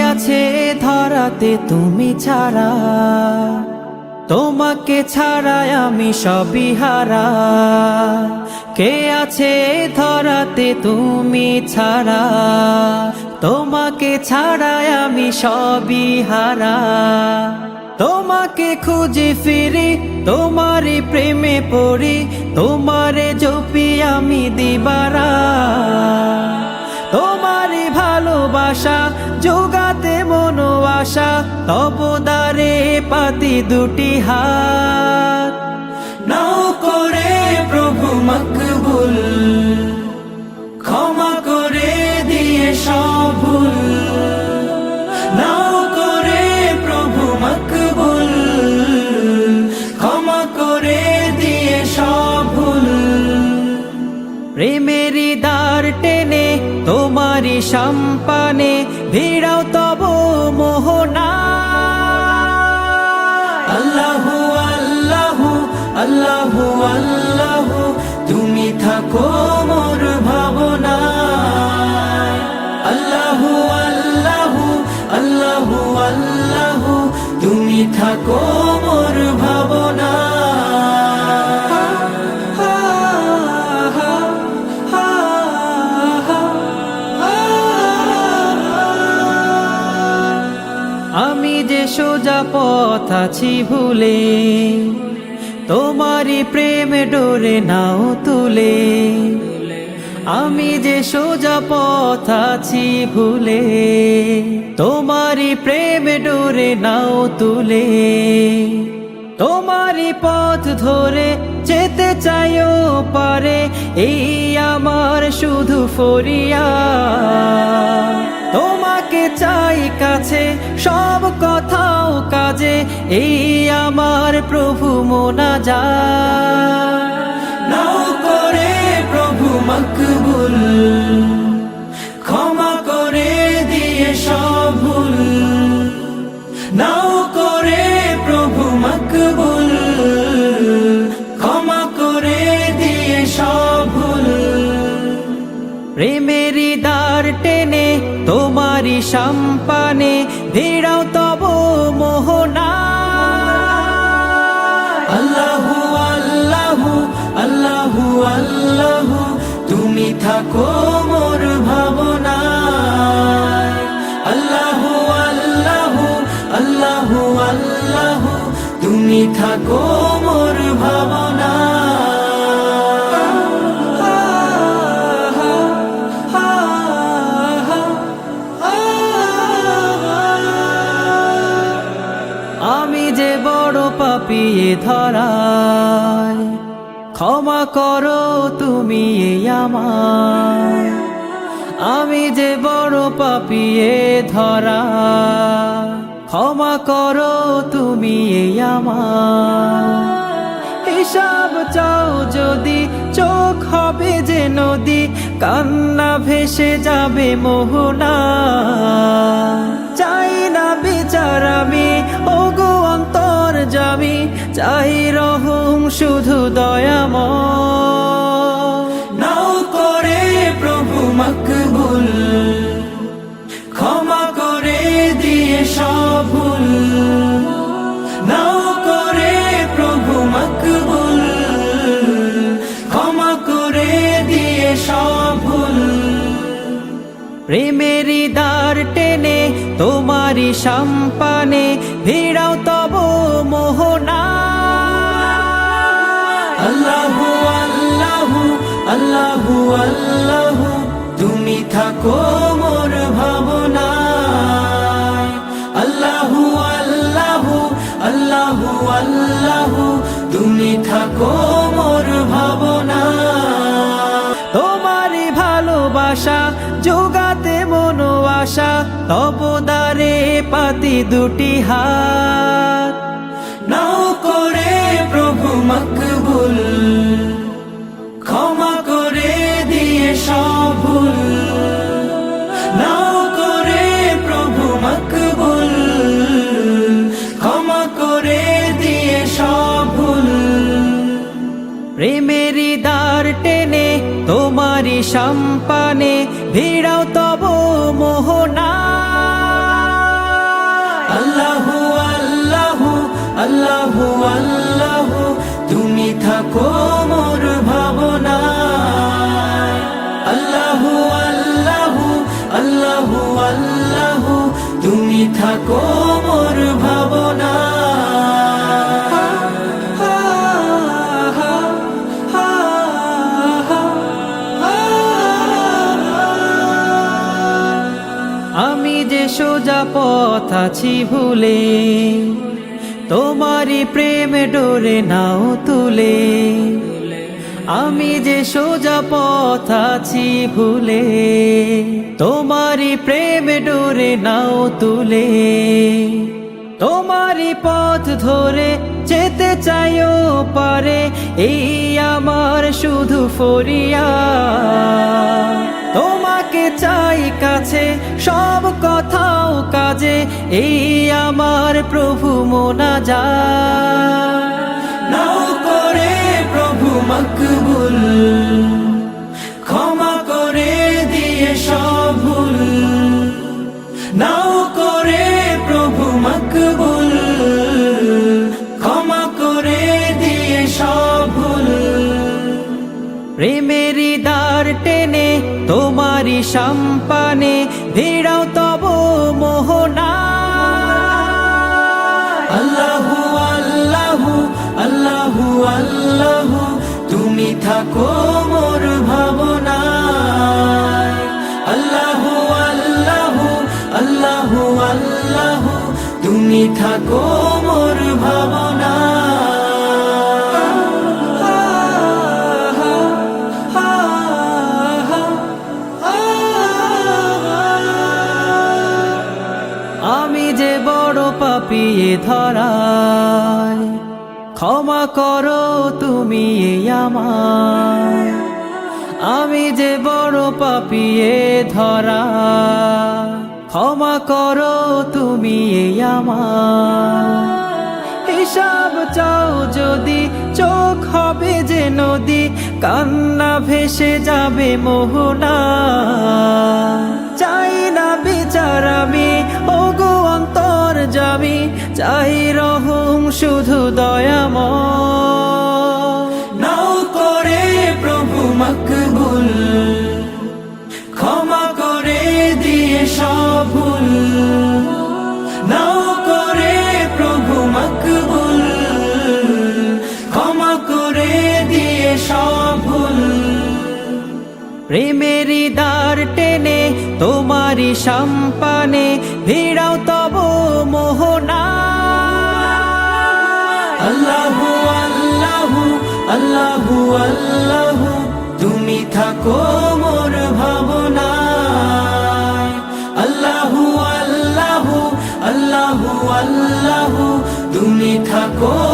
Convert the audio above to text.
আছে ধরাতে তুমি ছাড়া। তোমাকে ছাড়াই আমি সবই হারা। কে আছে ধরাতে তুমি ছাড়া? তোমাকে ছাড়াই আমি সবই হারা। তোমাকে খুঁজে ফিরি, তোমারই প্রেমে পড়ি, তোমারে জপি আমি দিবারা। তোমারই ভালোবাসা যোগাতে মনোবাসা আশা তবদারে পাতি দুটি হাত। নাও করে প্রভু মকবুল, ক্ষমা করে দিয়ে সব সম্পানে ভিড়াও তব মোহনা। আল্লাহু আল্লাহু আল্লাহু আল্লাহু, তুমি থাকো মোর ভাবনা আল্লাহু আল্লাহু আল্লাহু আল্লাহু, তুমি থাকো মোর ভাবনা পথ আছি ভুলে। তোমারই প্রেম ডোরে নাও তুলে। আমি যে সোজা পথ আছি ভুলে। তোমারই প্রেম ডোরে নাও তুলে। তোমারই পথ ধরে যেতে চাইও পারে। এই আমার শুধু ফরিয়া। চাই কাছে সব কথাও কাজে এই আমার প্রভু মোনা যা নাও করে প্রভু মকবুল। সম্পানে ভিড়াও তব মোহনা। আল্লাহু আল্লাহু আল্লাহু আল্লাহু, তুমি থাকো মোর ভাবনা আল্লাহু আল্লাহু আল্লাহু আল্লাহু, তুমি থাকো মোর ভাবনা পাপিয়ে ধরায়। ক্ষমা করো তুমি আমায়। আমি যে বড় পাপিয়ে ধরা ক্ষমা করো তুমি আমার হিসাব চাও যদি চোখ হবে যে নদী, কান্না ভেসে যাবে মোহনা। চাই না বিচার আমি, ওগো অন্তর। চাই রহম, শুধু দয়াম নাও করে প্রভু মকবুল, ক্ষমা করে দিয়ে সব ভুল। নাও করে প্রভু মকবুল, ক্ষমা করে দিয়ে সব ভুল। প্রেমেরই আল্লাহু আল্লাহু আল্লাহু আল্লাহু। তুমি থাকো মোর ভাবনা আল্লাহু আল্লাহু আল্লাহু আল্লাহু। তুমি থাকো মোর ভাবনা তোমারই ভালোবাসা যোগাতে মনো আশা। তবদারে পাতি দুটি হাত। নাও করে প্রভু মকবুল নাও করে প্রভু ক্ষমা করে দিয়ে প্রেমেরি তোমারি সম্পানে ভিড়াও তব মোহনা। আল্লাহু আল্লাহু, আল্লাহ আল্লাহ, তুমি থাকো। আল্লাহ আল্লাহ, তুমি থাকো মোর ভাবনায় আমি যে সোজা পথ আছি ভুলে, তোমারই প্রেমে ডোরে নাও তুলে। আমি যে সোজা পথ আছি ভুলে, তোমারই প্রেমে ডোরে নাও তুলে। তোমারই পথ ধরে যেতে চাইও পারে, এই আমার শুধু ফরিয়া তোমাকে চাই কাছে, সব কথাও কাজে, এই আমার প্রভু মোনা যা মকবুল ক্ষমা করে দিয়ে সব ভুল। নাও করে প্রভু মকবুল, ক্ষমা করে দিয়ে সব ভুল। প্রেমেরই দ্বার টেনে তোমারই সম্পানে থাকো। আমায় আমি যে বড় পাপিয়ে ধরা, ক্ষমা করো তুমি আমার। হিসাব চাও যদি, চোখ হবে যে নদী, কান্না ভেসে যাবে মোহনা। চাই না বিচার আমি অন্তর যাবি চাই রহম শুধু দয়াম সম্পানে ভিড়াও তব মোহনা। আল্লাহু আল্লাহু আল্লাহু আল্লাহু, তুমি থাকো মোর ভাবনায়। আল্লাহু আল্লাহু আল্লাহু আল্লাহু, তুমি থাকো